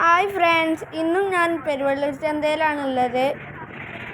Hi friends ഇന്നും ഞാൻ പെരുവള്ളൂർ ചന്തയിലാണുള്ളത്.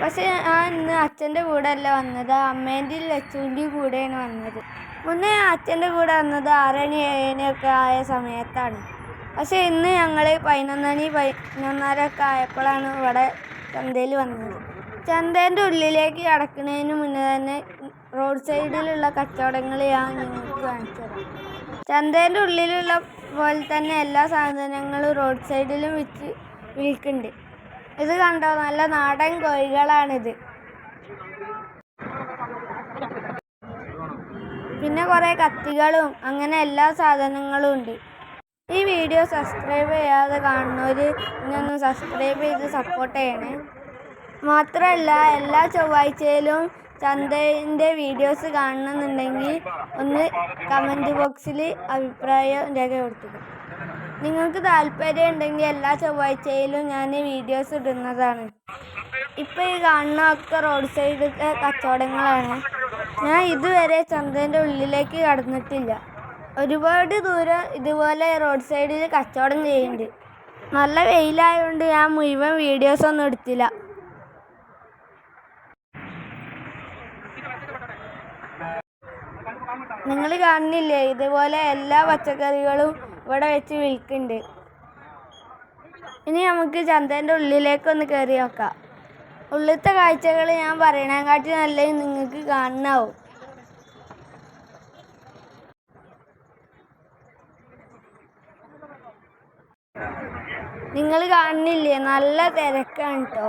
പക്ഷേ ഞാൻ ഇന്ന് അച്ഛന്റെ കൂടെ അല്ല വന്നത്. അമ്മേന്റെയും ലച്ചുവിന്റെയും കൂടെയാണ് വന്നത്. മുന്നേ അച്ഛന്റെ കൂടെ വന്നത് ആറണി ഏഴണിയൊക്കെ ആയ സമയത്താണ്. പക്ഷേ ഇന്ന് ഞങ്ങൾ പതിനൊന്നണി പതിനൊന്നരൊക്കെ ആയപ്പോഴാണ് ഇവിടെ ചന്തയിൽ വന്നത്. ചന്തേന്റെ ഉള്ളിലേക്ക് കടക്കുന്നതിന് മുന്നേ തന്നെ റോഡ് സൈഡിലുള്ള കച്ചവടങ്ങൾ ഞാൻ നിങ്ങൾക്ക് കാണിച്ചു തരാം ചന്തേന്റെ ഉള്ളിലുള്ള പോലെ തന്നെ എല്ലാ സാധനങ്ങളും റോഡ് സൈഡിലും വിറ്റ് വിൽക്കുന്നുണ്ട്. ഇത് കണ്ടോ? നല്ല നാടൻ കോഴികളാണിത്. പിന്നെ കുറേ കത്തികളും അങ്ങനെ എല്ലാ സാധനങ്ങളും ഉണ്ട്. ഈ വീഡിയോ സബ്സ്ക്രൈബ് ചെയ്യാതെ കാണുന്നവർ ഇന്നൊന്ന് സബ്സ്ക്രൈബ് ചെയ്ത് സപ്പോർട്ട് ചെയ്യണേ. മാത്രമല്ല എല്ലാ ചൊവ്വാഴ്ചയിലും ചന്തേന്റെ വീഡിയോസ് കാണണമെന്നുണ്ടെങ്കിൽ ഒന്ന് കമന്റ് ബോക്സിൽ അഭിപ്രായം രേഖപ്പെടുത്തുക. നിങ്ങൾക്ക് താല്പര്യം ഉണ്ടെങ്കിൽ എല്ലാ ചൊവ്വാഴ്ചയിലും ഞാൻ വീഡിയോസ് ഇടുന്നതാണ്. ഇപ്പോൾ ഈ കാണുന്നതൊക്കെ റോഡ് സൈഡിലത്തെ കച്ചവടങ്ങളാണ്. ഞാൻ ഇതുവരെ ചന്തേന്റെ ഉള്ളിലേക്ക് കടന്നിട്ടില്ല. ഒരുപാട് ദൂരം ഇതുപോലെ റോഡ് സൈഡിൽ കച്ചവടം ചെയ്യുന്നുണ്ട്. നല്ല വെയിലായതുകൊണ്ട് ഞാൻ മുഴുവൻ വീഡിയോസൊന്നും എടുത്തില്ല. നിങ്ങൾ കാണുന്നില്ലേ? ഇതുപോലെ എല്ലാ പച്ചക്കറികളും ഇവിടെ വെച്ച് വിൽക്കുന്നുണ്ട്. ഇനി നമുക്ക് ചന്തേന്റെ ഉള്ളിലേക്കൊന്ന് കയറി നോക്കാം. ഉള്ളിലത്തെ കാഴ്ചകൾ ഞാൻ പറയണേക്കാട്ടി നല്ല നിങ്ങൾക്ക് കാണാവും നിങ്ങൾ കാണുന്നില്ലേ? നല്ല തിരക്കാണ് കേട്ടോ.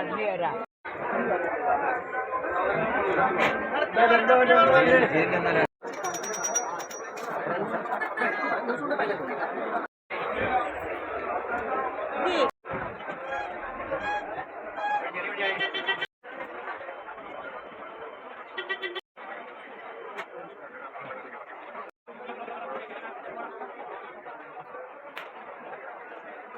അഗ്നിയരാ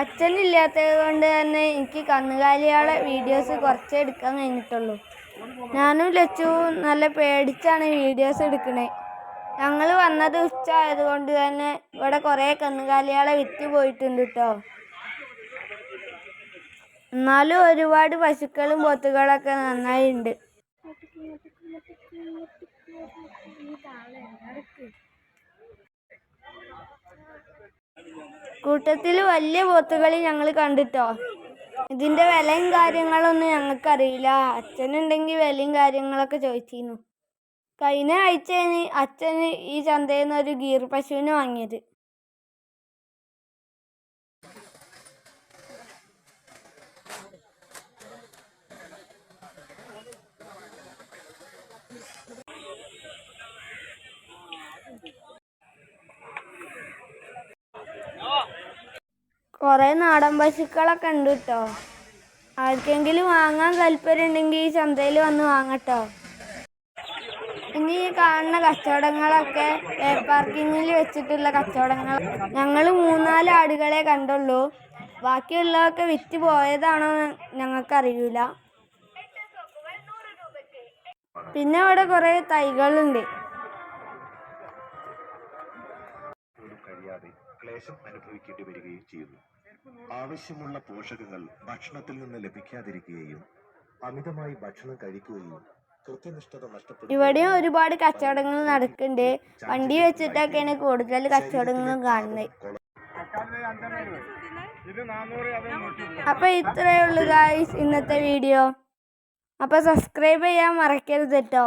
അച്ഛനില്ലാത്തത് കൊണ്ട് തന്നെ എനിക്ക് കന്നുകാലികളെ വീഡിയോസ് കുറച്ചേ എടുക്കാൻ കഴിഞ്ഞിട്ടുള്ളൂ. ഞാനും ലച്ചു നല്ല പേടിച്ചാണ് വീഡിയോസ് എടുക്കണേ. ഞങ്ങൾ വന്നത് ഉച്ച ആയതുകൊണ്ട് തന്നെ ഇവിടെ കുറേ കന്നുകാലികളെ വിറ്റ് പോയിട്ടുണ്ട് കേട്ടോ എന്നാലും ഒരുപാട് പശുക്കളും പോത്തുകളൊക്കെ നന്നായി ഉണ്ട് കൂട്ടത്തിൽ വലിയ പോത്തുകളി ഞങ്ങൾ കണ്ടിട്ടോ? ഇതിന്റെ വിലയും കാര്യങ്ങളൊന്നും ഞങ്ങൾക്കറിയില്ല. അച്ഛനുണ്ടെങ്കിൽ വിലയും കാര്യങ്ങളൊക്കെ ചോദിച്ചിരുന്നു. കഴിഞ്ഞ ആഴ്ചയാണ് അച്ഛന് ഈ ചന്തയിൽ നിന്ന് ഒരു ഗീർ പശുവിനെ വാങ്ങിയത്. കുറേ നാടൻ പശുക്കളൊക്കെ ഉണ്ട് കേട്ടോ ആർക്കെങ്കിലും വാങ്ങാൻ താല്പര്യം ഉണ്ടെങ്കിൽ ഈ ചന്തയിൽ വന്ന് വാങ്ങട്ടോ. ഇനി ഈ കാണുന്ന കച്ചവടങ്ങളൊക്കെ കെ പാർക്കിങ്ങിൽ വെച്ചിട്ടുള്ള കച്ചവടങ്ങൾ. ഞങ്ങൾ മൂന്നാൽ ആടുകളെ കണ്ടുള്ളൂ. ബാക്കിയുള്ളതൊക്കെ വിറ്റ് പോയതാണോ ഞങ്ങൾക്കറിയില്ല പിന്നെ അവിടെ കുറേ തൈകളുണ്ട്. ക്ലേശം അനുഭവിക്കേണ്ടി വരികയും ചെയ്യുന്നു. ആവശ്യമുള്ള പോഷകങ്ങൾ ഭക്ഷണത്തിൽ നിന്ന് ലഭിക്കാതിരിക്കുകയും അമിതമായി ഭക്ഷണം കഴിക്കുകയും ഇവിടെയും ഒരുപാട് കച്ചവടങ്ങൾ നടക്കുന്നുണ്ട്. വണ്ടി വെച്ചിട്ടൊക്കെയാണ് കൂടുതൽ കച്ചവടങ്ങൾ കാണുന്നത്. അപ്പൊ ഇത്രയേ ഉള്ളൂ ഗായ്സ് ഇന്നത്തെ വീഡിയോ അപ്പൊ സബ്സ്ക്രൈബ് ചെയ്യാൻ മറക്കരുത് കേട്ടോ